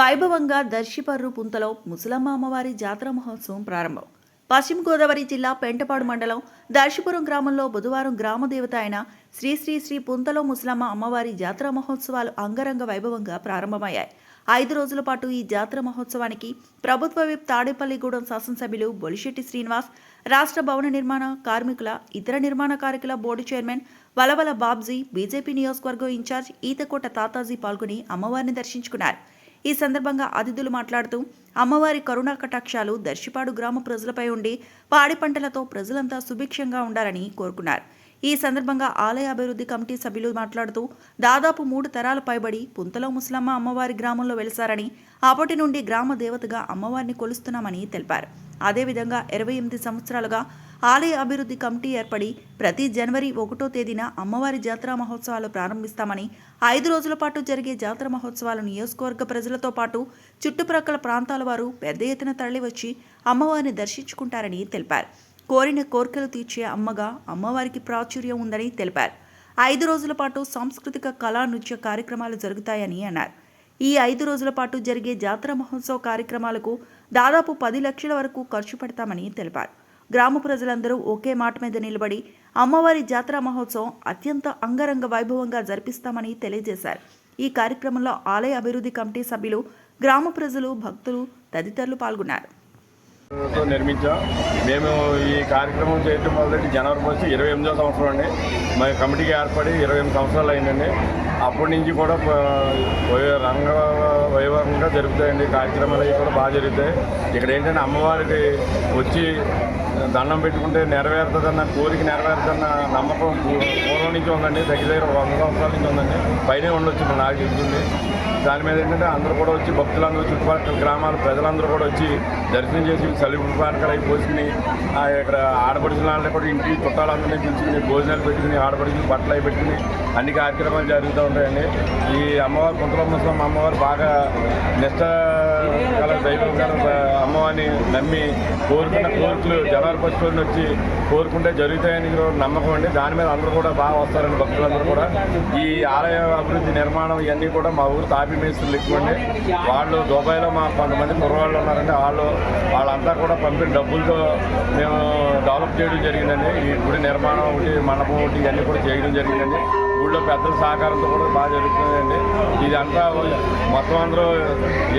వైభవంగా దర్శిపర్రు పుంతలో ముసలమ్మ అమ్మవారి జాతర మహోత్సవం ప్రారంభం. పశ్చిమ గోదావరి జిల్లా పెంటపాడు మండలం దర్శిపురం గ్రామంలో బుధవారం గ్రామ దేవత అయిన శ్రీ శ్రీ శ్రీ పుంతలో ముసలమ్మ అమ్మవారి జాతర మహోత్సవాలు అంగరంగ వైభవంగా ప్రారంభమయ్యాయి. ఐదు రోజుల పాటు ఈ జాతర మహోత్సవానికి ప్రభుత్వ విప్ తాడేపల్లిగూడెం శాసనసభ్యులు బొలిశెట్టి శ్రీనివాస్ రాష్ట్ర భవన నిర్మాణ కార్మికుల ఇతర నిర్మాణ కార్మికుల board chairman Valavala Babji BJP నియోజకవర్గం ఇన్ఛార్జ్ ఈతకోట తాతాజీ పాల్గొని అమ్మవారిని దర్శించుకున్నారు. ఈ సందర్భంగా అతిథులు మాట్లాడుతూ అమ్మవారి కరుణా కటాక్షాలు దర్శిపాడు గ్రామ ప్రజలపై ఉండి పాడి పంటలతో ప్రజలంతా సుభిక్షంగా ఉండాలని కోరుకున్నారు. ఈ సందర్భంగా ఆలయ అభివృద్ధి కమిటీ సభ్యులు మాట్లాడుతూ దాదాపు మూడు తరాల పైబడి పుంతలో ముసలమ్మ అమ్మవారి గ్రామంలో వెలిసారని అప్పటి నుండి గ్రామ దేవతగా అమ్మవారిని కొలుస్తున్నామని తెలిపారు. అదేవిధంగా ఇరవై ఎనిమిది సంవత్సరాలుగా ఆలయ అభివృద్ధి కమిటీ ఏర్పడి ప్రతి జనవరి ఒకటో తేదీన అమ్మవారి జాతర మహోత్సవాలు ప్రారంభిస్తామని ఐదు రోజుల పాటు జరిగే జాతర మహోత్సవాలు నియోజకవర్గ ప్రజలతో పాటు చుట్టుప్రక్కల ప్రాంతాల వారు పెద్ద ఎత్తున తరలివచ్చి అమ్మవారిని దర్శించుకుంటారని తెలిపారు. కోరిన కోరికలు తీర్చే అమ్మగా అమ్మవారికి ప్రాచుర్యం ఉందని తెలిపారు. ఐదు రోజుల పాటు సాంస్కృతిక కళా నృత్య కార్యక్రమాలు జరుగుతాయని అన్నారు. ఈ ఐదు రోజుల పాటు జరిగే జాతర మహోత్సవ కార్యక్రమాలకు దాదాపు పది లక్షల వరకు ఖర్చు పెడతామని తెలిపారు. గ్రామ ప్రజలందరూ ఒకే మాట మీద నిలబడి అమ్మవారి జాతర మహోత్సవం అత్యంత అంగరంగ వైభవంగా జరిపిస్తామని తెలియజేశారు. ఈ కార్యక్రమంలో ఆలయ అభివృద్ధి కమిటీ సభ్యులు గ్రామ ప్రజలు భక్తులు తదితరులు పాల్గొన్నారు. నిర్మించాం. మేము ఈ కార్యక్రమం చేయడం మొదలెట్టి జనవరి వచ్చి ఇరవై ఎనిమిదో సంవత్సరం అండి. మా కమిటీకి ఏర్పడి ఇరవై ఎనిమిది సంవత్సరాలు అయిందండి. అప్పటి నుంచి కూడా రంగ వైభవంగా జరుగుతాయండి. కార్యక్రమాలు అవి కూడా బాగా జరుగుతాయి. ఇక్కడ ఏంటంటే అమ్మవారికి వచ్చి దండం పెట్టుకుంటే నెరవేరుతుందన్న కోరిక నెరవేరుతుందన్న నమ్మకం పూర్వం నుంచి ఉందండి. దగ్గర దగ్గర వంద సంవత్సరాల నుంచి ఉందండి. పైనే ఉండొచ్చు నాకు చెప్తుంది. దాని మీద ఏంటంటే అందరూ కూడా వచ్చి భక్తులందరూ చుట్టుపక్కల గ్రామాల ప్రజలందరూ కూడా వచ్చి దర్శనం చేసి సలిపుడు పానకాలు అవి పోసుకుని ఆ ఇక్కడ ఆడపడుచుల కూడా ఇంటి చుట్టాలందరినీ పిలుచుకుని భోజనాలు పెట్టుకుని ఆడపడుచులు బట్టలు అవి పెట్టుకుని అన్ని కార్యక్రమాలు జరుగుతూ ఉంటాయండి. ఈ అమ్మవారు కుంతలమ్మ ముసలమ్మ అమ్మవారు బాగా నిష్ట కల దైవం అమ్మవారిని నమ్మి కోరుకున్న కోరికలు జనవరి పశువులను వచ్చి కోరుకుంటే జరుగుతాయని నమ్మకం అండి. దాని మీద అందరూ కూడా బాగా వస్తారండి భక్తులందరూ కూడా. ఈ ఆలయ అభివృద్ధి నిర్మాణం ఇవన్నీ కూడా మా ఊరు తాపి మేస్తులు ఎక్కువండి వాళ్ళు దుబాయ్లో మా కొంతమంది కుర్రవాళ్ళు ఉన్నారండి. వాళ్ళు వాళ్ళంతా కూడా పంపిన డబ్బులతో మేము డెవలప్ చేయడం జరిగిందండి. ఈ గుడి నిర్మాణం ఒకటి మండపం ఒకటి ఇవన్నీ కూడా చేయడం జరిగిందండి. ఊళ్ళో పెద్దల సహకారంతో కూడా బాగా జరుగుతుందండి. ఇది అంతా మొత్తం అందరూ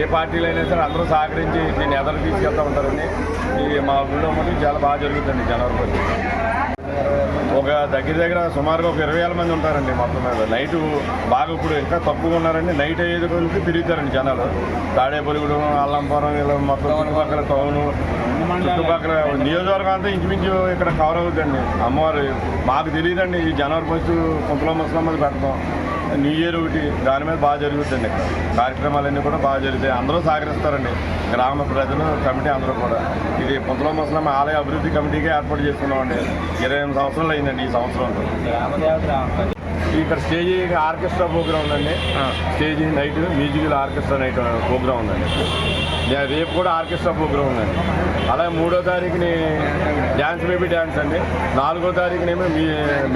ఏ పార్టీలు అయినా సరే అందరూ సహకరించి దీన్ని ఎదరు తీసుకెళ్తూ ఉంటారండి. ఇది మా ఊళ్ళో మటుకు చాలా బాగా జరుగుతుంది జనవరి ఒక దగ్గర దగ్గర సుమారుగా ఒక ఇరవై వేల మంది ఉంటారండి మొత్తం మీద. నైట్ బాగా ఇప్పుడు ఇంకా తక్కువగా ఉన్నారండి. నైట్ ఐదు రోజులకి తిరుగుతారండి జనాలు. తాడేపల్లిగూడెం అల్లంపురం ఇలా మొత్తం చుట్టుపక్కల టౌను చుట్టుపక్కల నియోజకవర్గం అంతా ఇంచుమించు ఇక్కడ కవర్ అవుతుందండి అమ్మవారు మాకు తెలియదండి ఈ జనవరి ఫస్ట్ కుంపల ముసలమ్మది పెడతాం. న్యూ ఇయర్ ఒకటి దాని మీద బాగా జరుగుతుంది ఇక్కడ. కార్యక్రమాలన్నీ కూడా బాగా జరుగుతాయి. అందరూ సహకరిస్తారండి. గ్రామ ప్రజలు కమిటీ అందరూ కూడా. ఇది పుంతల ముసలమ్మ ఆలయ అభివృద్ధి కమిటీగా ఏర్పాటు చేసుకున్నామండి. ఇరవై ఎనిమిది సంవత్సరాలు అయిందండి ఈ సంవత్సరంలో ఇక్కడ స్టేజ్ ఆర్కెస్ట్రా ప్రోగ్రామ్ ఉందండి. Stage night musical orchestra night programme ఉందండి. రేపు కూడా ఆర్కెస్ట్రా ప్రోగ్రామ్ ఉందండి. అలాగే మూడో తారీఖుని డ్యాన్స్ బేబీ డ్యాన్స్ అండి. నాలుగో తారీఖునేమో మీ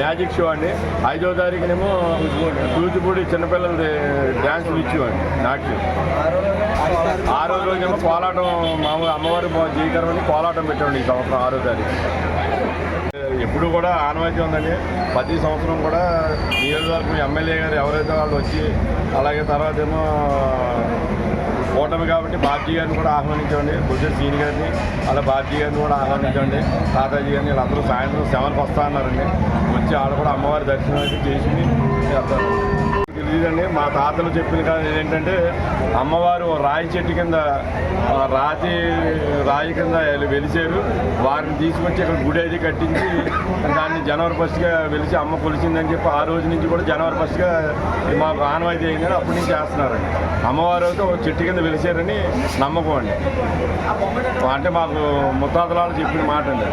మ్యాజిక్ షో అండి. ఐదో తారీఖునేమో కూచిపూడి చిన్నపిల్లలది డ్యాన్స్ ఇచ్చు అండి నాట్యం. ఆరో రోజేమో కోలాటం మామూలు అమ్మవారి జీకరమని అని కోలాటం పెట్టండి ఈ సంవత్సరం ఆరో తారీఖు. ఎప్పుడు కూడా ఆనవాయితీ ఉందండి. ప్రతి సంవత్సరం కూడా నియోజకవర్గం ఎమ్మెల్యే గారు ఎవరైతే వాళ్ళు వచ్చి అలాగే తర్వాత ఏమో కూటమి కాబట్టి బాబ్జీ గారిని కూడా ఆహ్వానించండి. బుజ్జర్ సీని గారిని అలా బాబ్జీ గారిని కూడా ఆహ్వానించండి. తాతాజీ గారిని వీళ్ళందరూ సాయంత్రం సెవెన్కి వస్తా అన్నారండి. వచ్చి ఆడ కూడా అమ్మవారి దర్శనం అయితే చేసి వెళ్తారు మా తాతలు చెప్పిన కాదు ఏంటంటే అమ్మవారు ఓ రాయి చెట్టు కింద రాతి రాయి కింద వెలిచారు వారిని తీసుకొచ్చి ఇక్కడ గుడి అది కట్టించి దాన్ని జనవరి ఫస్ట్గా వెలిసి అమ్మ కొలిచిందని చెప్పి ఆ రోజు నుంచి కూడా జనవరి ఫస్ట్గా మాకు ఆనవాయితీ అయిందని అప్పటి నుంచి చేస్తున్నారండి. అమ్మవారు అయితే ఒక చెట్టు కింద వెలిచారని నమ్మకం అండి. అంటే మాకు ముత్తాతలాలు చెప్పిన మాట అండి